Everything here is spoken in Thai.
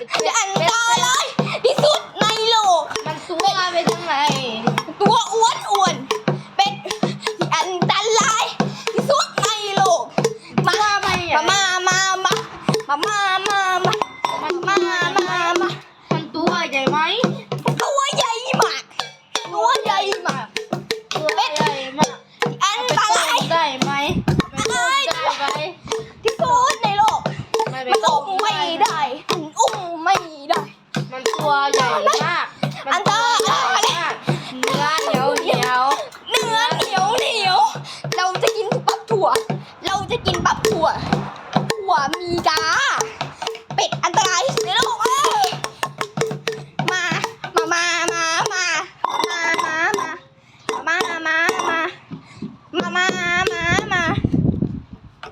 จะเป็ดอันเป็ตดรายที่สุดในโลก มันตัวเป็นยังไงตัวอ้วนอ้วนเป็นที่อันตรายที่สุดในโลก มาว่าไม่อะมา มา มา มา มา มา มามันมา มา มา มา มันตัวใหญ่ไหม ตัวใหญ่มาก ตัวใหญ่มาก ตัวใหญ่ ใหญ่มากอันตรายมากเนื้อเหนียวเหนียวเนื้อเหนียวเหนียว เราจะกินปับถั่ว เราจะกินปับถั่ว ถั่วมีกา